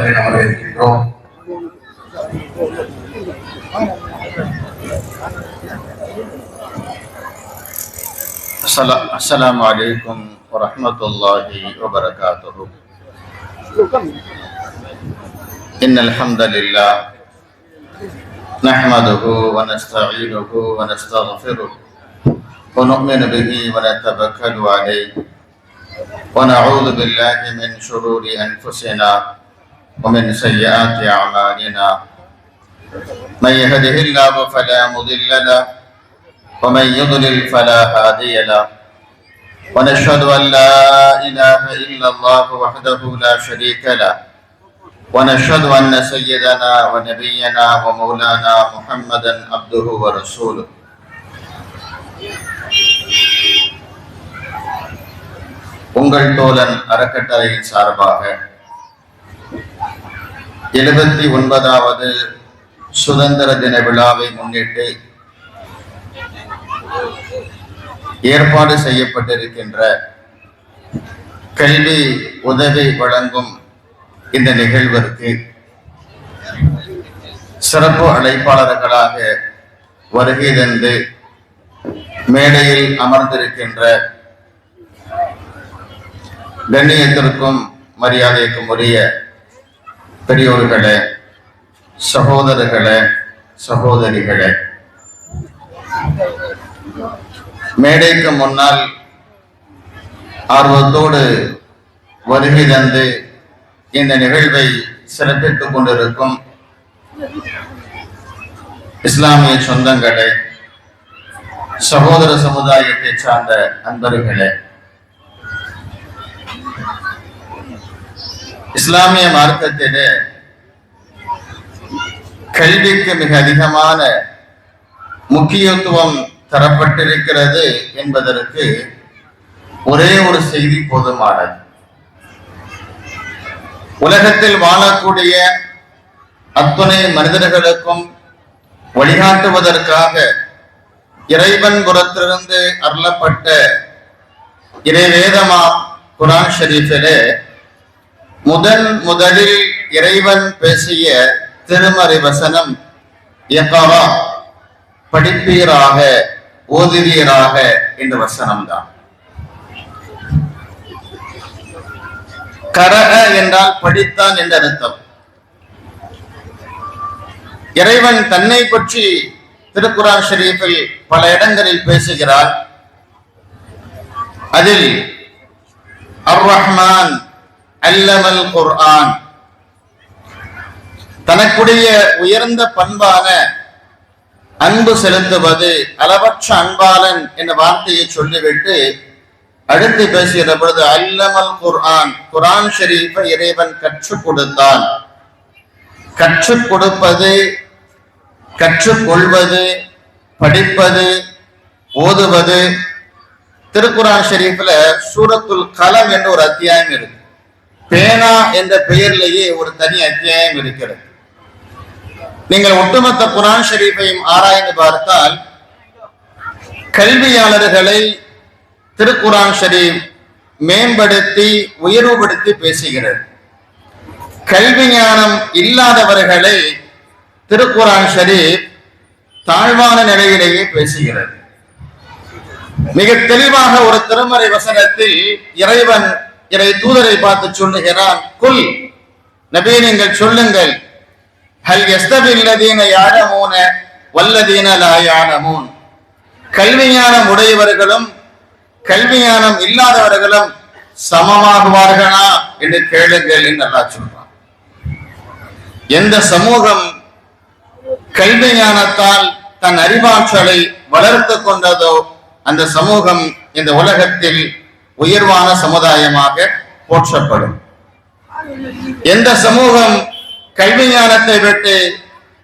طيب، السلام عليكم ورحمة الله وبركاته. إن الحمد لله نحمده ونستعينه ونستغفره ونؤمن به ونتبكل عليه ونعوذ بالله من شرور أنفسنا ومن سيئات أعمالنا من يهده الله فلا مضل له ومن يضلل فلا هادي له ونشهد أن لا إله إلا الله وحده لا شريك له ونشهد أن سيدنا ونبينا ومولانا محمدا عبده ورسوله உங்கள் தோழன் அறக்கட்டளையின் சார்பாக எழுபத்தி ஒன்பதாவது சுதந்திர தின விழாவை முன்னிட்டு ஏற்பாடு செய்யப்பட்டிருக்கின்ற கல்வி உதவி வழங்கும் இந்த நிகழ்விற்கு சிறப்பு அழைப்பாளர்களாக வருகை தந்து மேடையில் அமர்ந்திருக்கின்ற கண்ணியத்திற்கும் மரியாதைக்கும் உரிய பெரியோர்களே சகோதரர்களே சகோதரிகளே. மேடைக்கு முன்னால் ஆர்வத்தோடு வருகை தந்து இந்த நிகழ்வை சிறப்பித்துக் கொண்டிருக்கும் இஸ்லாமிய சொந்தங்களே சகோதர சமுதாயத்தை சார்ந்த அன்பர்களே இஸ்லாமிய மார்க்கத்திலே கல்விக்கு மிக அதிகமான முக்கியத்துவம் தரப்பட்டிருக்கிறது என்பதற்கு ஒரே ஒரு செய்தி போதுமானது. உலகத்தில் வாழக்கூடிய அத்துணை மனிதர்களுக்கும் வழிகாட்டுவதற்காக இறைவன் புறத்திலிருந்து அருளப்பட்ட இறைவேதமா குரான் ஷரீஃபிலே முதன் முதலில் இறைவன் பேசிய திருமறை வசனம் எக்கவா படிப்பீராக ஓதுவீராக என்ற வசனம்தான். கரக என்றால் படித்தான் என்ற அர்த்தம். இறைவன் தன்னை பற்றி திருக்குரான் ஷரீஃபில் பல இடங்களில் பேசுகிறார். அதில் அர் ரஹ்மான் அல்லமல் குர்ஆன். தனக்குடைய உயர்ந்த பண்பான அன்பு செலுத்துவது அளவற்ற அன்பாளன் என்ற வார்த்தையை சொல்லிவிட்டு அடுத்து பேசுகிற பொழுது அல்லமல் குர்ஆன். குரான் ஷரீஃபை இறைவன் கற்றுக் கொடுத்தான். கற்றுக் கொடுப்பது கற்றுக்கொள்வது படிப்பது ஓதுவது. திருக்குரான் ஷெரீஃபில் சூரத்துல் கலம் என்ற ஒரு அத்தியாயம் இருக்கு. பேனா என்ற பெயரிலேயே ஒரு தனி அத்தியாயம் இருக்கிறது. நீங்கள் ஒட்டுமொத்த குரான் ஷெரீஃபையும் ஆராய்ந்து பார்த்தால் கல்வியாளர்களை திருக்குரான் ஷரீப் மேம்படுத்தி உயர்வுபடுத்தி பேசுகிறது. கல்வி ஞானம் இல்லாதவர்களை திருக்குரான் ஷரீப் தாழ்வான நிலையிலேயே பேசுகிறது. மிக தெளிவாக ஒரு திருமறை வசனத்தில் இறைவன் இறை தூதரை பார்த்து சொல்லுகிறான் குல் நபி நீங்கள் சொல்லுங்கள். ஹல் எஸ்தபில்லதீன யானமூன வல்லதீன லாயானமூன் கல்வி ஞானம் உடையவர்களும் கல்வி ஞானம் இல்லாதவர்களும் சமமாகுவார்களா என்று கேளுங்கள் என்று அல்லாஹ் சொல்றான். எந்த சமூகம் கல்வி ஞானத்தால் தன் அறிவாற்றலை வளர்த்து கொண்டதோ அந்த சமூகம் இந்த உலகத்தில் உயர்வான சமுதாயமாக போற்றப்படும். எந்த சமூகம் கல்வி ஞானத்தை விட்டு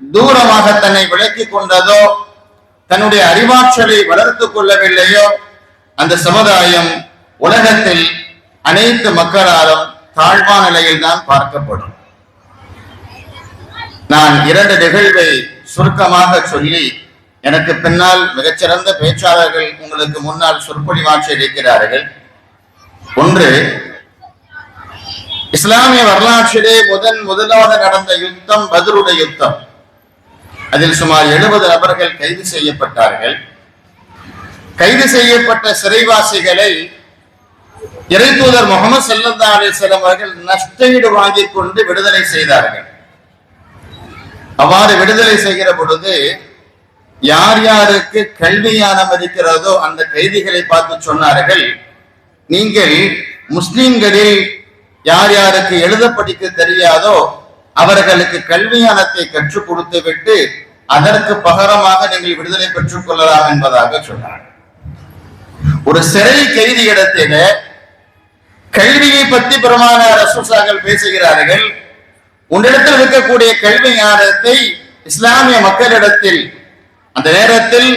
தூரமாக தன்னை விளக்கிக் கொண்டதோ தன்னுடைய அறிவாற்றலை வளர்த்துக் கொள்ளவில்லையோ அந்த சமுதாயம் உலகத்தில் அனைத்து மக்களாலும் தாழ்வான நிலையில் தான் பார்க்கப்படும். நான் இரண்டு நிகழ்வை சுருக்கமாக சொல்லி எனக்கு பின்னால் மிகச்சிறந்த பேச்சாளர்கள் உங்களுக்கு முன்னால் சொற்பொழிவாற்றி இருக்கிறார்கள் ஒன்று இஸ்லாமிய வரலாற்றிலே முதன் முதலாக நடந்த யுத்தம் பதிலுடைய யுத்தம். அதில் சுமார் எழுபது நபர்கள் கைது செய்யப்பட்டார்கள். கைது செய்யப்பட்ட சிறைவாசிகளை இறைத்தூதர் முகமது சல்லல்லா அலிஸ்லாம் அவர்கள் நஷ்டஈடு வாங்கிக் கொண்டு விடுதலை செய்தார்கள். அவ்வாறு விடுதலை செய்கிற பொழுது யார் யாருக்கு கல்வி ஞானம் இருக்கிறதோ அந்த கைதிகளை பார்த்து சொன்னார்கள். நீங்கள் முஸ்லிம்களில் யார் யாருக்கு எழுத படிக்க தெரியாதோ அவர்களுக்கு கல்வியானத்தை கற்றுக் கொடுத்து விட்டு அதற்கு பகரமாக நீங்கள் விடுதலை பெற்றுக் கொள்ளலாம் என்பதாக சொன்னார். ஒரு சிறை கைதி இடத்தில கல்வியை பற்றி பிரமாண ரசூசாக்கள் பேசுகிறார்கள். உன்னிடத்தில் இருக்கக்கூடிய கல்வி ஞானத்தை இஸ்லாமிய மக்களிடத்தில் அந்த நேரத்தில்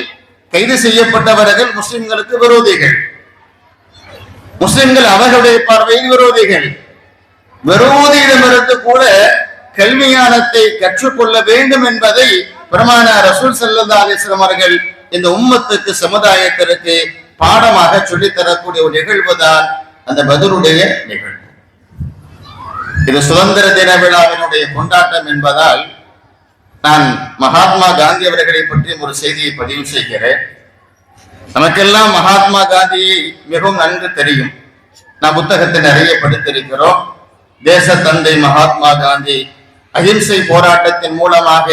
கைது செய்யப்பட்டவர்கள் முஸ்லிம்களுக்கு விரோதிகள். முஸ்லிம்கள் அவர்களுடைய பார்வையில் விரோதிகள். விரோதியிடமிருந்து கூட கல்வியானத்தை கற்றுக்கொள்ள வேண்டும் என்பதை பிரமான ரசூல் சல்லா அலிஸ்லாம் அவர்கள் இந்த உம்மத்துக்கு சமுதாயத்திற்கு பாடமாக சொல்லித் தரக்கூடிய ஒரு நிகழ்வு தான் அந்த பதிலுடைய நிகழ்வு. இது சுதந்திர தின விழாவினுடைய கொண்டாட்டம் என்பதால் நான் மகாத்மா காந்தி அவர்களை பற்றி ஒரு செய்தியை பதிவு செய்கிறேன். நமக்கெல்லாம் மகாத்மா காந்தியை மிகவும் நன்கு தெரியும். நான் புத்தகத்தை நிறைய படித்திருக்கிறோம். தேச தந்தை மகாத்மா காந்தி அகிம்சை போராட்டத்தின் மூலமாக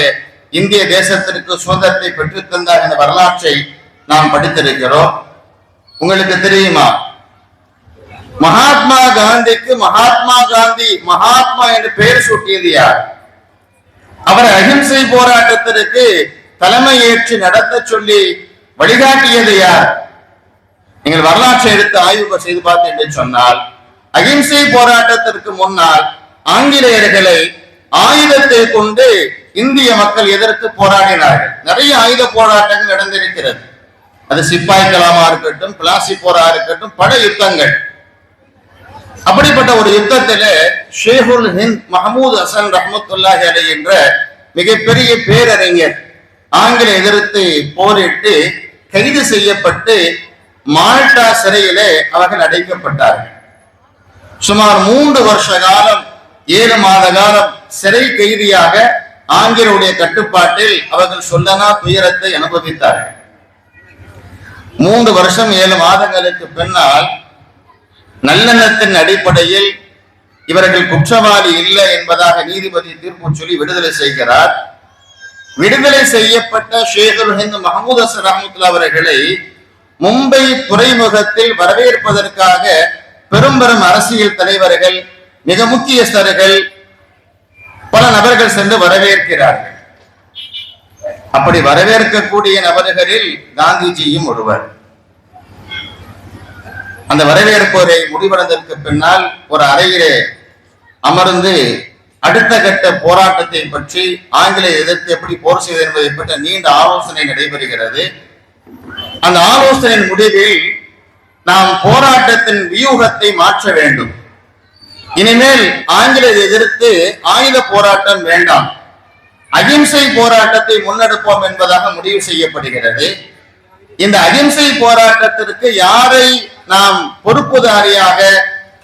இந்திய தேசத்திற்கு சுதந்திரத்தை பெற்றுத்தந்தார் என்ற வரலாற்றை நாம் படித்திருக்கிறோம். உங்களுக்கு தெரியுமா? மகாத்மா காந்திக்கு மகாத்மா காந்தி மகாத்மா என்று பெயர் சூட்டியது யார்? அவர் அகிம்சை போராட்டத்திற்கு தலைமை ஏற்று நடத்த சொல்லி வழிகாட்டியது யார்? நீங்கள் வரலாற்றை எடுத்து ஆய்வு செய்து பார்த்து என்று சொன்னால் அகிம்சை போராட்டத்திற்கு முன்னால் ஆங்கிலேயர்களை ஆயுதத்தை கொண்டு இந்திய மக்கள் எதற்கு போராடினார்கள்? நிறைய ஆயுத போராட்டங்கள் நடந்திருக்கிறது. அது சிப்பாய் கலாமா இருக்கட்டும் பிளாசி போரா இருக்கட்டும் பல யுத்தங்கள். அப்படிப்பட்ட ஒரு யுத்தத்தில ஷேகுல் ஹிந்த் மஹமூத் ஹசன் ரஹமத்துல்லாஹி அலை என்ற மிகப்பெரிய பேரறிஞர் ஆங்கில எதிர்த்து போரிட்டு கைது செய்யப்பட்டு மால்டா சிறையிலே அவர்கள் அடைக்கப்பட்டார்கள். சுமார் மூன்று வருஷ காலம் ஏழு மாத காலம் சிறை கைதியாக ஆங்கிலருடைய கட்டுப்பாட்டில் அவர்கள் சொல்லனா துயரத்தை அனுபவித்தார்கள். மூன்று வருஷம் ஏழு மாதங்களுக்கு பின்னால் நல்லெண்ணத்தின் அடிப்படையில் இவர்கள் குற்றவாளி இல்லை என்பதாக நீதிபதி தீர்ப்பு சொல்லி விடுதலை செய்கிறார். விடுதலை செய்யப்பட்ட ஷேகுல் ஹிந்த் மஹமூத் அசர் ரஹமத்துல்லா அவர்களை மும்பை துறைமுகத்தில் வரவேற்பதற்காக பெரும்பெரும் அரசியல் தலைவர்கள் மிக முக்கியஸ்தர்கள் பல நபர்கள் சென்று வரவேற்கிறார்கள். அப்படி வரவேற்கக்கூடிய நபர்களில் காந்திஜியும் ஒருவர். அந்த வரவேற்போரை முடிவடைந்ததற்கு பின்னால் ஒரு அறையிலே அமர்ந்து அடுத்த கட்ட போராட்டத்தை பற்றி ஆங்கிலேய எதிர்த்து எப்படி போர் செய்வது என்பதை பற்றி நீண்ட ஆலோசனை நடைபெறுகிறது. அந்த ஆலோசனையின் முடிவில் நாம் போராட்டத்தின் வியூகத்தை மாற்ற வேண்டும். இனிமேல் ஆங்கிலேயரை எதிர்த்து ஆயுத போராட்டம் வேண்டாம். அகிம்சை போராட்டத்தை முன்னெடுப்போம் என்பதாக முடிவு செய்யப்படுகிறது. இந்த அகிம்சை போராட்டத்திற்கு யாரை நாம் பொறுப்புதாரியாக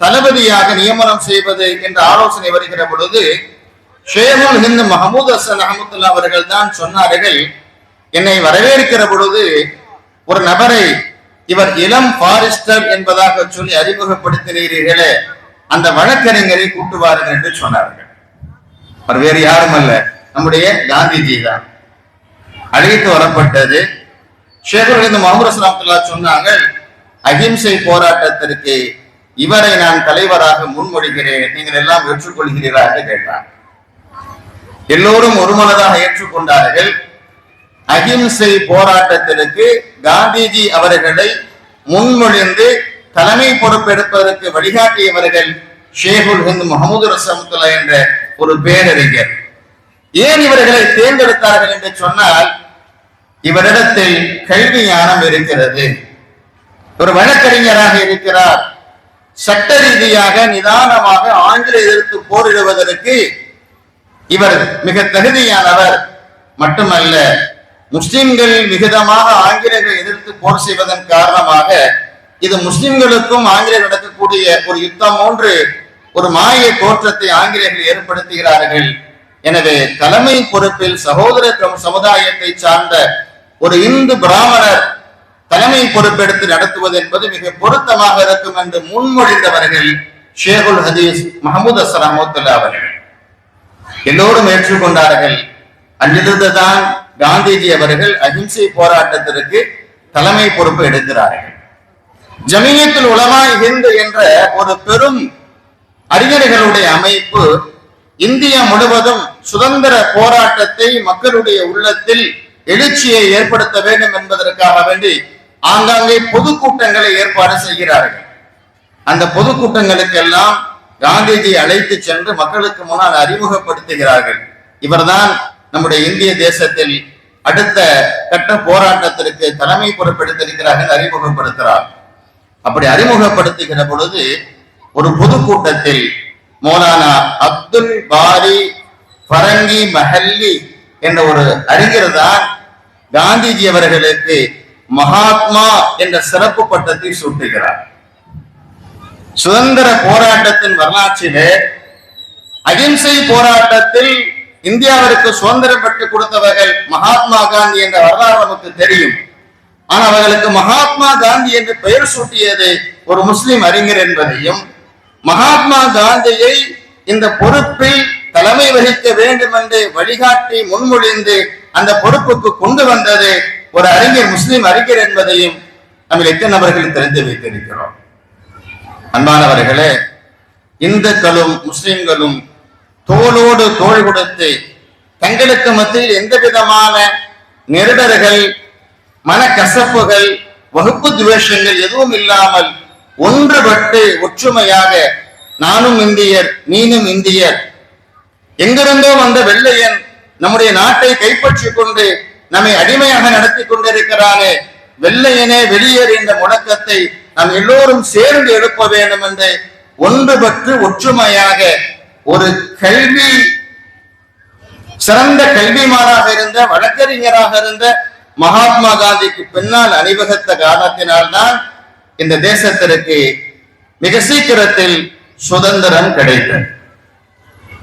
தளபதியாக நியமனம் செய்வது என்ற ஆலோசனை வருகிற பொழுது ஷேகுல் ஹிந்த் மஹமூத் ஹசன் அஹமதுல்லா அவர்கள் தான் சொன்னார்கள் என்னை வரவேற்கிற பொழுது ஒரு நபரை இவர் இளம் பாரிஸ்டர் என்பதாக சொல்லி அறிமுகப்படுத்தினீர்களே அந்த வழக்கறிஞரை கூட்டுவார்கள் என்று சொன்னார்கள். அவர் வேறு யாரும் அல்ல நம்முடைய காந்திஜி தான். அழைத்து வரப்பட்டது. ஷேகுல் ஹிந்த் முகமது அஹமதுல்லா சொன்னாங்க அகிம்சை போராட்டத்திற்கு இவரை நான் தலைவராக முன்மொழிகிறேன் நீங்கள் எல்லாம் ஏற்றுக்கொள்கிறீர்களா என்று கேட்டார். எல்லோரும் ஒருமனதாக ஏற்றுக்கொண்டார்கள். அகிம்சை போராட்டத்திற்கு காந்திஜி அவர்களை முன்மொழிந்து தலைமை பொறுப்பெடுப்பதற்கு வழிகாட்டியவர்கள் ஷேகுல் ஹிந்த் முகமது ரசமுத்துல்லா என்ற ஒரு பேரறிஞர். ஏன் இவர்களை தேர்ந்தெடுத்தார்கள் என்று சொன்னால் இவரிடத்தில் கல்வி ஞானம் இருக்கிறது. ஒரு வழக்கறிஞராக இருக்கிறார். சட்ட ரீதியாக நிதானமாக ஆங்கில எதிர்த்து போரிடுவதற்கு இவர் மிக தகுதியானவர். மட்டுமல்ல முஸ்லிம்கள் மிகுதமாக ஆங்கிலேயர்களை எதிர்த்து போர் செய்வதன் காரணமாக இது முஸ்லிம்களுக்கும் ஆங்கிலேயர் நடக்கக்கூடிய ஒரு யுத்தம் ஒன்று ஒரு மாய தோற்றத்தை ஆங்கிலேயர்கள் ஏற்படுத்துகிறார்கள். எனவே தலைமை பொறுப்பில் சகோதர சமுதாயத்தை சார்ந்த ஒரு இந்து பிராமணர் தலைமை பொறுப்பெடுத்து நடத்துவது என்பது மிக பொருத்தமாக இருக்கும் என்று முன்மொழிந்தவர்கள் ஷேகுல் ஹதீஸ் மஹமூத் அஸ்லாமுல்லா அவர்கள். எல்லோரும் ஏற்றுக்கொண்டார்கள். அன்றிலிருந்துதான் காந்திஜி அவர்கள் அஹிம்சை போராட்டத்திற்கு தலைமை பொறுப்பு எடுக்கிறார்கள். ஜமியத்தில் உலமா ஹிந்து என்ற ஒரு பெரும் அறிஞர்களுடைய அமைப்பு இந்தியா முழுவதும் சுதந்திர போராட்டத்தை மக்களுடைய உள்ளத்தில் எழுச்சியை ஏற்படுத்த வேண்டும் என்பதற்காக வேண்டி ஆங்காங்கே பொதுக்கூட்டங்களை ஏற்பாடு செய்கிறார்கள். அந்த பொதுக்கூட்டங்களுக்கெல்லாம் காந்திஜி அழைத்து சென்று மக்களுக்கு முன்னால் அறிமுகப்படுத்துகிறார்கள். இவர்தான் நம்முடைய இந்திய தேசத்தில் அடுத்த கட்ட போராட்டத்திற்கு தலைமை பொறுப்பெடுத்திருக்கிறார்கள் அறிமுகப்படுத்துகிறார். அப்படி அறிமுகப்படுத்துகிற பொழுது ஒரு பொதுக்கூட்டத்தில் மௌலானா அப்துல் பாரி பரங்கி மஹல்லி என்ற ஒரு அறிஞர் தான் காந்திஜி அவர்களுக்கு மகாத்மா என்ற சிறப்பு பட்டத்தை சூட்டுகிறார். சுதந்திர போராட்டத்தின் வரலாற்றிலே அகிம்சை போராட்டத்தில் இந்தியாவிற்கு சுதந்திரம் பெற்று கொடுத்தவர்கள் மகாத்மா காந்தி என்ற வரலாறு நமக்கு தெரியும். ஆனால் அவர்களுக்கு மகாத்மா காந்தி என்று பெயர் சூட்டியது ஒரு முஸ்லிம் அறிஞர் என்பதையும் மகாத்மா காந்தியை இந்த பொறுப்பில் தலைமை வகிக்க வேண்டும் என்று வழிகாட்டி முன்மொழிந்து அந்த பொறுப்புக்கு கொண்டு வந்தது ஒரு அறிஞர் முஸ்லிம் அறிஞர் என்பதையும் நம்ம எத்தனை நபர்கள் தெரிந்து வைத்திருக்கிறோம்? அன்பானவர்களே இந்துக்களும் முஸ்லிம்களும் தோளோடு தோள் கொடுத்து தங்களுக்கு மத்தியில் எந்த விதமான நெருடர்கள் மனக்கசப்புகள் வகுப்பு துவேஷங்கள் எதுவும் இல்லாமல் ஒன்றுபட்டு ஒற்றுமையாக நானும் இந்தியர் நீனும் இந்தியர் எங்கிருந்தோ வந்த வெள்ளையன் நம்முடைய நாட்டை கைப்பற்றி கொண்டு நம்மை அடிமையாக நடத்தி கொண்டிருக்கிறானே. வெள்ளையனே வெளியேறு என்ற முழக்கத்தை நாம் எல்லோரும் சேர்ந்து எழுப்ப வேண்டும் என்று ஒன்றுபட்டு ஒற்றுமையாக ஒரு கல்வி சிறந்த கல்விமானாக இருந்த வழக்கறிஞராக இருந்த மகாத்மா காந்திக்கு பின்னால் அணிவகுத்த காரணத்தினால்தான் இந்த தேசத்திற்கு மிக சீக்கிரத்தில் சுதந்திரம் கிடைத்தது.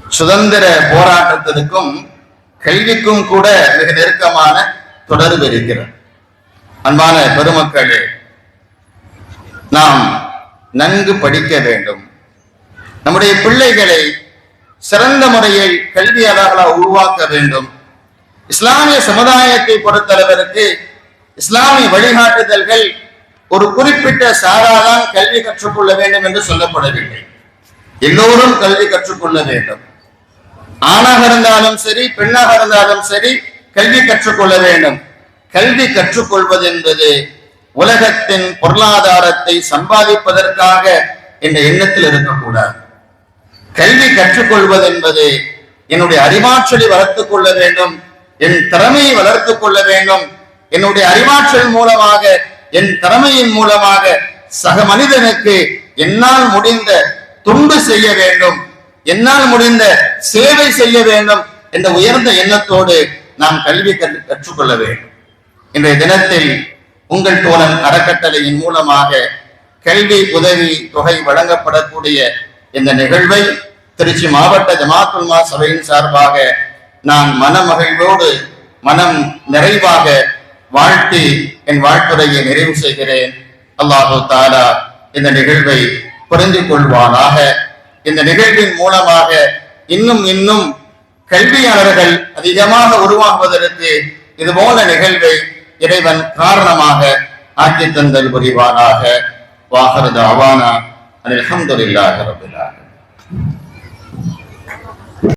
சுதந்திர போராட்டத்திற்கும் கல்விக்கும் கூட மிக நெருக்கமான தொடர்பு இருக்கிறது. அன்பான பெருமக்களே நாம் நன்கு படிக்க வேண்டும். நம்முடைய பிள்ளைகளை சிறந்த முறையில் கல்வியாளர்களாக உருவாக்க வேண்டும். இஸ்லாமிய சமுதாயத்தை பொறுத்தளவிற்கு இஸ்லாமிய வழிகாட்டுதல்கள் ஒரு குறிப்பிட்ட சாராதான் கல்வி கற்றுக்கொள்ள வேண்டும் என்று சொல்லப்படவில்லை. எல்லோரும் கல்வி கற்றுக்கொள்ள வேண்டும். ஆணாக இருந்தாலும் சரி பெண்ணாக இருந்தாலும் சரி கல்வி கற்றுக்கொள்ள வேண்டும். கல்வி கற்றுக்கொள்வது என்பது உலகத்தின் பொருளாதாரத்தை சம்பாதிப்பதற்காக என்ற எண்ணத்தில் இருக்கக்கூடாது. கல்வி கற்றுக்கொள்வது என்பது என்னுடைய அறிவாற்றலை வளர்த்துக் கொள்ள வேண்டும் என் திறமையை வளர்த்துக் கொள்ள வேண்டும். என்னுடைய அறிவாற்றல் மூலமாக என் திறமையின் மூலமாக சக மனிதனுக்கு என்னால் முடிந்த துண்டு செய்ய வேண்டும். என்னால் முடிந்த சேவை செய்ய வேண்டும் என்ற உயர்ந்த எண்ணத்தோடு நாம் கல்வி கற்றுக்கொள்ள வேண்டும். இன்றைய தினத்தில் உங்கள் தோழன் அறக்கட்டளையின் மூலமாக கல்வி உதவி தொகை வழங்கப்படக்கூடிய இந்த நிகழ்வை திருச்சி மாவட்ட ஜமாத்துல்மா சபையின் சார்பாக நான் மனமகிழ்வோடு மனம் நிறைவாக வாழ்த்தி என் வாழ்த்துறையை நிறைவு செய்கிறேன். அல்லாஹு தாலா இந்த நிகழ்வை புரிந்து கொள்வானாக. இந்த நிகழ்வின் மூலமாக இன்னும் இன்னும் கல்வியாளர்கள் அதிகமாக உருவாகுவதற்கு இது போல நிகழ்வை இறைவன் காரணமாக ஆக்கி தந்தல் புரிவானாக. வாகரது அவானா அலமதுல்லாஹ் ரபில்